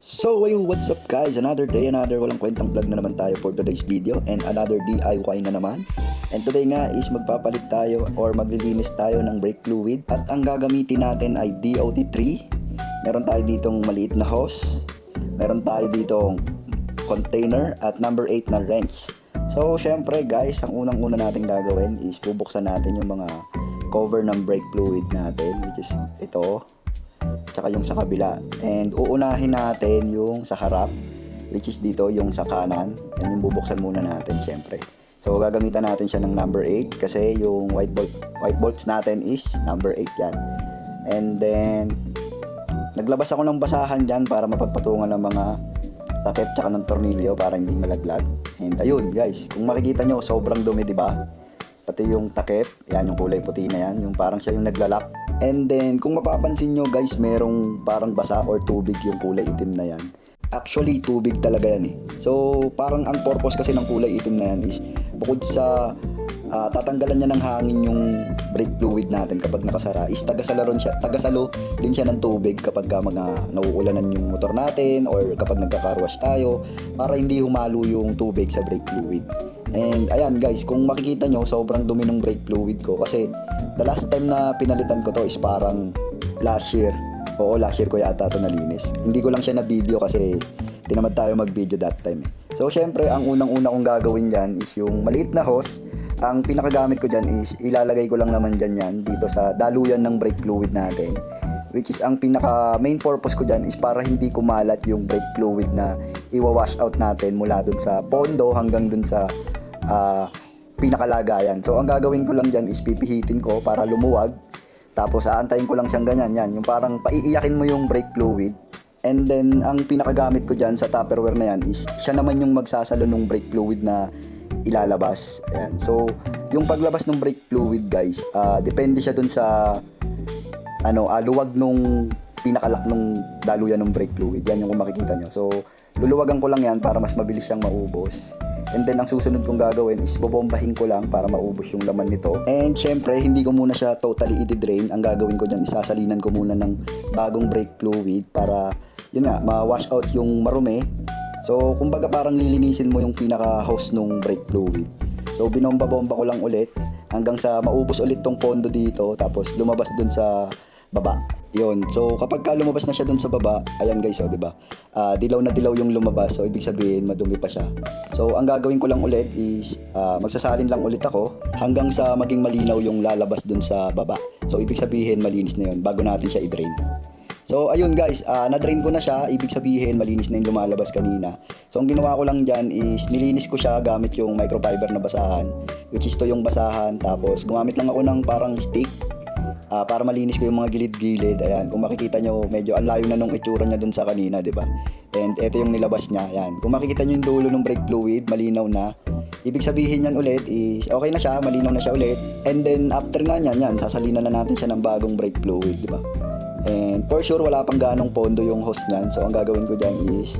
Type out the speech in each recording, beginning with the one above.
So, ayun, what's up guys? Another day, another walang kwentang vlog na naman tayo for today's video and another DIY na naman. And today nga is magpapalit tayo or maglilinis tayo ng brake fluid at ang gagamitin natin ay DOT3. Meron tayo ditong maliit na hose. Meron tayo ditong container at number 8 na wrench. So, syempre guys, ang unang-una natin gagawin is bubuksan natin yung mga cover ng brake fluid natin which is ito tsaka yung sa kabila. And uunahin natin yung sa harap, which is dito yung sa kanan. Yan yung bubuksan muna natin syempre. So gagamitan natin siya ng number 8 kasi yung white bolt white bolts natin is number 8 yan. And then naglabas ako ng basahan diyan para mapagpatungan ng mga takip tsaka ng tornilyo para hindi malaglag. And ayun guys, kung makikita nyo sobrang dumi di ba? Pati yung takip, yan yung kulay puti na yan, yung parang siya yung naglalak. And then, kung mapapansin nyo guys, merong parang basa or tubig yung kulay itim na yan. Actually, tubig talaga yan eh. So, parang ang purpose kasi ng kulay itim na yan is bukod sa ah, tatanggalan niya ng hangin yung brake fluid natin kapag nakasara is tagasalo rin siya tagasalo din siya ng tubig kapag ka mga nauulanan yung motor natin or kapag nagka-car wash tayo para hindi humalo yung tubig sa brake fluid. And ayan guys, kung makikita nyo, sobrang dumi ng brake fluid ko kasi the last time na pinalitan ko to is parang last year. Oo, last year ko yata ito nalinis. Hindi ko lang siya na video kasi tinamad tayo mag-video that time eh. So syempre, ang unang-una kong gagawin dyan is yung maliit na hose. Ang pinakagamit ko dyan is ilalagay ko lang naman dyan yan dito sa daluyan ng brake fluid natin. Which is ang pinaka main purpose ko dyan is para hindi kumalat yung brake fluid na iwa-wash out natin mula dun sa pondo hanggang dun sa ah, pinakalagayan. So, ang gagawin ko lang dyan is pipihitin ko para lumuwag. Tapos, aantayin ko lang siyang ganyan. Yan, yung parang paiiyakin mo yung brake fluid. And then, ang pinakagamit ko dyan sa Tupperware na yan is siya naman yung magsasalo ng brake fluid na ilalabas. Ayan. So, yung paglabas ng brake fluid, guys, ah, depende siya dun sa ano, ah, luwag nung pinakalak nung daluyan ng brake fluid. Yan yung makikita nyo. So, luluwagan ko lang yan para mas mabilis siyang maubos. And then, ang susunod kong gagawin is bobombahin ko lang para maubos yung laman nito. And syempre, hindi ko muna siya totally i-drain. Ang gagawin ko dyan, isasalinan ko muna ng bagong brake fluid para, yun nga, ma-wash out yung marumi. So, kumbaga parang lilinisin mo yung pinaka-hose nung brake fluid. So, binomba-bomba ko lang ulit hanggang sa maubos ulit tong pondo dito tapos lumabas dun sa baba. Yun. So, kapag ka lumabas na siya dun sa baba, ayan guys, oh, di ba? Ah, dilaw na dilaw yung lumabas. So, ibig sabihin, madumi pa siya. So, ang gagawin ko lang ulit is ah, magsasalin lang ulit ako hanggang sa maging malinaw yung lalabas dun sa baba. So, ibig sabihin, malinis na yun bago natin siya i-drain. So, ayun guys, ah, na-drain ko na siya. Ibig sabihin, malinis na yung lumalabas kanina. So, ang ginawa ko lang dyan is nilinis ko siya gamit yung microfiber na basahan. Which is to yung basahan. Tapos, gumamit lang ako ng parang stick ah, para malinis ko yung mga gilid-gilid. Ayan, kung makikita nyo, medyo ang layo na nung itsura niya dun sa kanina, di ba? And ito yung nilabas niya. Ayan, kung makikita nyo yung dulo ng brake fluid, malinaw na. Ibig sabihin yan ulit is okay na siya, malinaw na siya ulit. And then after nga niyan, yan, sasalinan na natin siya ng bagong brake fluid, di ba? And for sure, wala pang ganong pondo yung host niyan. So, ang gagawin ko dyan is,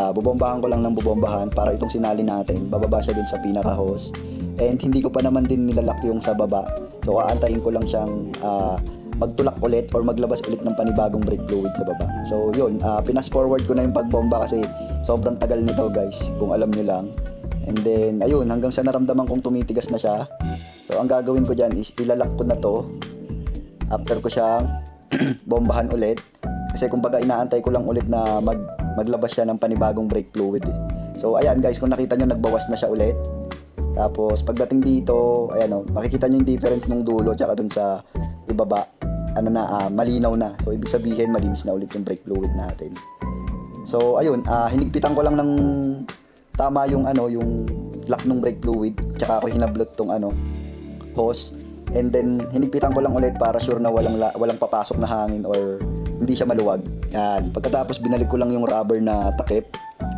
ah, bubombahan ko lang ng bubombahan para itong sinali natin, bababa siya dun sa pinaka-host. And hindi ko pa naman din nilalak yung sa baba. So, aantayin ko lang siyang ah, magtulak ulit or maglabas ulit ng panibagong brake fluid sa baba. So, yun, ah, pinas forward ko na yung pagbomba kasi sobrang tagal nito guys, kung alam nyo lang. And then, ayun, hanggang sa naramdaman kong tumitigas na siya. So, ang gagawin ko dyan is ilalak ko na to. After ko siyang bombahan ulit. Kasi kumbaga inaantay ko lang ulit na mag, maglabas siya ng panibagong brake fluid eh. So ayan guys, kung nakita nyo nagbawas na siya ulit. Tapos pagdating dito, ayan o, makikita nyo yung difference nung dulo tsaka dun sa ibaba. Ano na, ah, malinaw na. So ibig sabihin malinis na ulit yung brake fluid natin. So ayun, ah, hinigpitan ko lang ng tama yung ano, yung lock ng brake fluid. Tsaka ako hinablot tong ano, hose. And then hinigpitan ko lang ulit para sure na walang la- walang papasok na hangin or hindi siya maluwag. Yan. Pagkatapos binalik ko lang yung rubber na takip.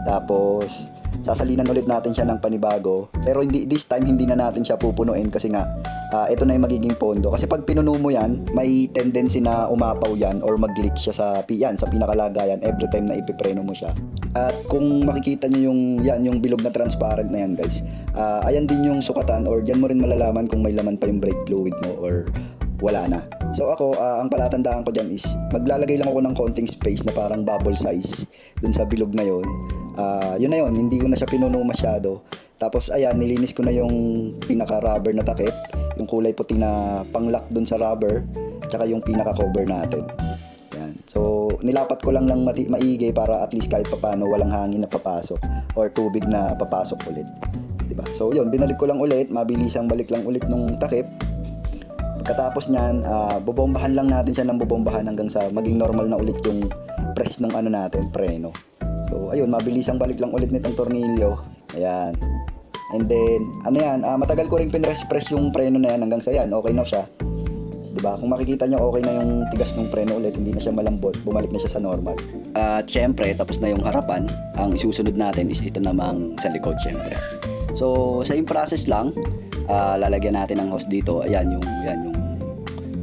Tapos sasalinan ulit natin siya ng panibago. Pero hindi this time hindi na natin siya pupunuin kasi nga ah, ito na yung magiging pondo. Kasi pag pinuno mo yan, may tendency na umapaw yan or mag-leak siya sa yan, sa pinakalagayan every time na ipipreno mo siya. At kung makikita nyo yung yan yung bilog na transparent na yan guys. ah, ayan din yung sukatan or diyan mo rin malalaman kung may laman pa yung brake fluid mo or wala na. So ako, ah, ang palatandaan ko dyan is, maglalagay lang ako ng konting space na parang bubble size dun sa bilog na yon. Ah, yun na yun, hindi ko na siya pinuno masyado. Tapos ayan, nilinis ko na yung pinaka-rubber na takip, yung kulay puti na pang-lock dun sa rubber, tsaka yung pinaka-cover natin. Yan. So, nilapat ko lang ng mati- maigi para at least kahit papano walang hangin na papasok or tubig na papasok ulit. 'Di ba? So, yun, binalik ko lang ulit, mabilisang balik lang ulit nung takip. Pagkatapos niyan, ah, bobombahan lang natin siya ng bobombahan hanggang sa maging normal na ulit yung press ng ano natin, preno. So, ayun, mabilisang balik lang ulit nitong tornilyo. Ayan. And then, ano yan, ah, matagal ko rin pinress-press yung preno na yan hanggang sa yan, okay na siya. 'di ba? Kung makikita nyo okay na yung tigas ng preno ulit, hindi na siya malambot, bumalik na siya sa normal. At syempre, tapos na yung harapan, ang isusunod natin is ito namang sa likod syempre. So, same process lang. Ah, lalagyan natin ng hose dito. Ayan yung yan yung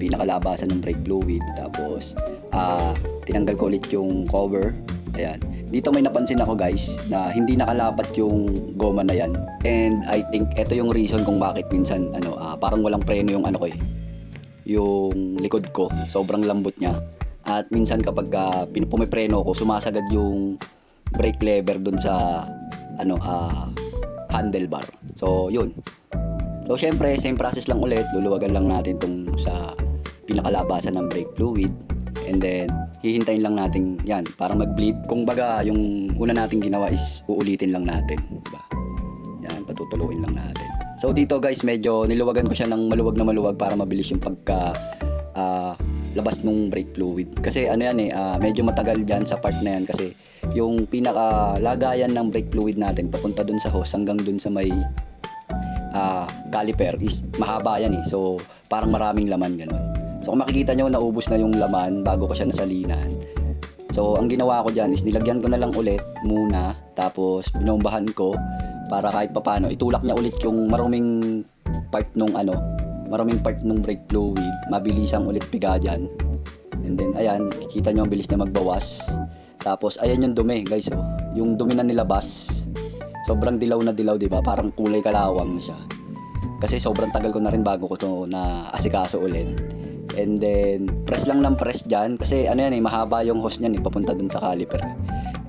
pinakalabasan ng brake fluid. Tapos ah tinanggal ko ulit yung cover. Ayan. Dito may napansin ako guys na hindi nakalapat yung goma na yan. And I think ito yung reason kung bakit minsan ano ah, parang walang preno yung ano ko eh yung likod ko. Sobrang lambot niya. At minsan kapag uh, pumipreno ko, sumasagad yung brake lever dun sa ano ah handlebar. So, yun. So, syempre, same process lang ulit. Luluwagan lang natin tong sa pinakalabasan ng brake fluid. And then, hihintayin lang natin yan para mag-bleed. Kung baga, yung una nating ginawa is uulitin lang natin. Diba? Yan, patutuluin lang natin. So dito guys, medyo niluwagan ko siya ng maluwag na maluwag para mabilis yung pagka ah, labas nung brake fluid. Kasi ano yan eh, ah, medyo matagal dyan sa part na yan kasi yung pinaka lagayan ng brake fluid natin papunta dun sa hose hanggang dun sa may ah, caliper is mahaba yan eh. So parang maraming laman ganun. So kung makikita nyo, naubos na yung laman bago ko siya nasalinan. So ang ginawa ko dyan is nilagyan ko na lang ulit muna tapos binombahan ko para kahit papano itulak niya ulit yung maruming part nung ano maruming part nung brake fluid. Mabilisang ulit piga dyan. And then ayan kikita nyo ang bilis niya magbawas. Tapos ayan yung dumi guys oh. yung dumi na nilabas. Sobrang dilaw na dilaw di ba? Parang kulay kalawang siya. Kasi sobrang tagal ko na rin bago ko to na asikaso ulit and then press lang ng press dyan. Kasi ano yan eh mahaba yung hose niyan eh papunta dun sa caliper.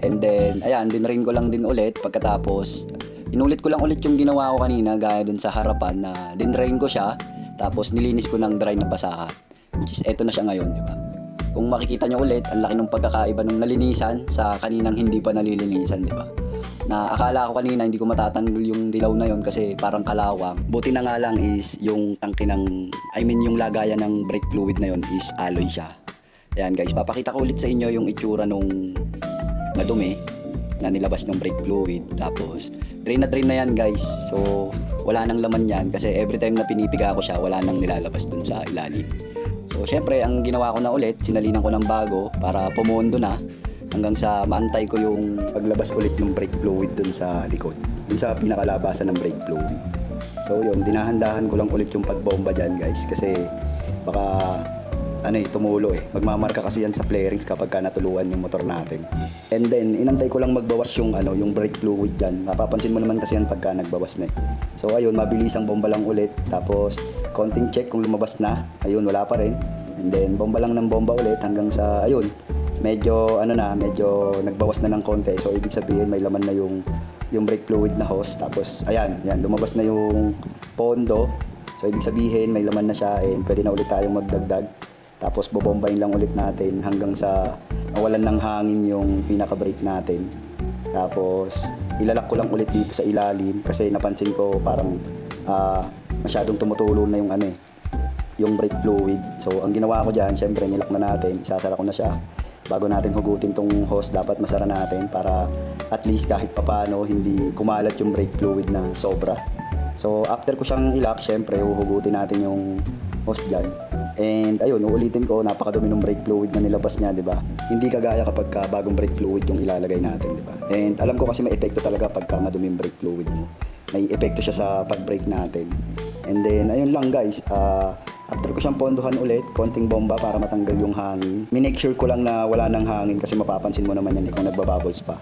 And then ayan dinrain ko lang din ulit. Pagkatapos inulit ko lang ulit yung ginawa ko kanina gaya dun sa harapan na dinrain ko siya. Tapos nilinis ko ng dry na basahan which is eto na siya ngayon di ba? Kung makikita nyo ulit ang laki ng pagkakaiba nung nalinisan sa kaninang hindi pa nalilinisan di ba na akala ko kanina hindi ko matatanggal yung dilaw na yon kasi parang kalawang buti na nga lang is yung tangke ng I mean yung lagayan ng brake fluid na yon is alloy siya Ayan guys, papakita ko ulit sa inyo yung itsura nung madumi na nilabas ng brake fluid. Tapos, drain na drain na yan guys. So, wala nang laman yan kasi every time na pinipiga ko siya, wala nang nilalabas dun sa ilalim. So, syempre, ang ginawa ko na ulit, sinalinan ko ng bago para pumundo na hanggang sa maantay ko yung paglabas ulit ng brake fluid dun sa likod. Dun sa pinakalabasan ng brake fluid. So, yun, dinahandahan ko lang ulit yung pagbomba dyan guys kasi baka ano eh, tumulo eh. Magmamarka kasi yan sa flarings kapag ka natuluan yung motor natin. And then, inantay ko lang magbawas yung ano, yung brake fluid dyan. Napapansin mo naman kasi yan pagka nagbawas na eh. So ayun, mabilis ang bomba lang ulit. Tapos, konting check kung lumabas na. Ayun, wala pa rin. And then, bomba lang ng bomba ulit hanggang sa, ayun, medyo, ano na, medyo nagbawas na ng konti. So, ibig sabihin, may laman na yung yung brake fluid na hose. Tapos, ayan, yan, lumabas na yung pondo. So, ibig sabihin, may laman na siya and pwede na ulit tayong magdagdag. Tapos bobombayin lang ulit natin hanggang sa mawalan ng hangin yung pinaka-brake natin. Tapos ilalak ko lang ulit dito sa ilalim kasi napansin ko parang ah, masyadong tumutulo na yung ano eh, yung brake fluid. So ang ginawa ko diyan, syempre nilak na natin, isasara ko na siya. Bago natin hugutin tong hose, dapat masara natin para at least kahit papano hindi kumalat yung brake fluid na sobra. So after ko siyang ilak, syempre huhugutin natin yung hose dyan. And ayun, uulitin ko, napakadumi ng brake fluid na nilabas niya, di ba? Hindi kagaya kapag ka bagong brake fluid yung ilalagay natin, di ba? And alam ko kasi may epekto talaga pagka madumi yung brake fluid mo. May epekto siya sa pag-brake natin. And then, ayun lang guys, ah, after ko siyang pondohan ulit, konting bomba para matanggal yung hangin. Minake sure ko lang na wala nang hangin kasi mapapansin mo naman yan eh, kung nagbabubbles pa.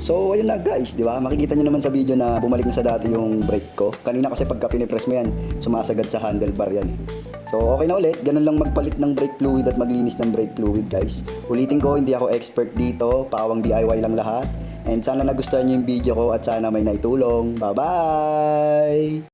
So, ayun na guys, di ba? Makikita nyo naman sa video na bumalik na sa dati yung brake ko. Kanina kasi pagka pinipress mo yan, sumasagad sa handlebar yan eh. So okay na ulit, ganun lang magpalit ng brake fluid at maglinis ng brake fluid guys. Ulitin ko, hindi ako expert dito, pawang DIY lang lahat. And sana nagustuhan niyo yung video ko at sana may naitulong. Bye-bye!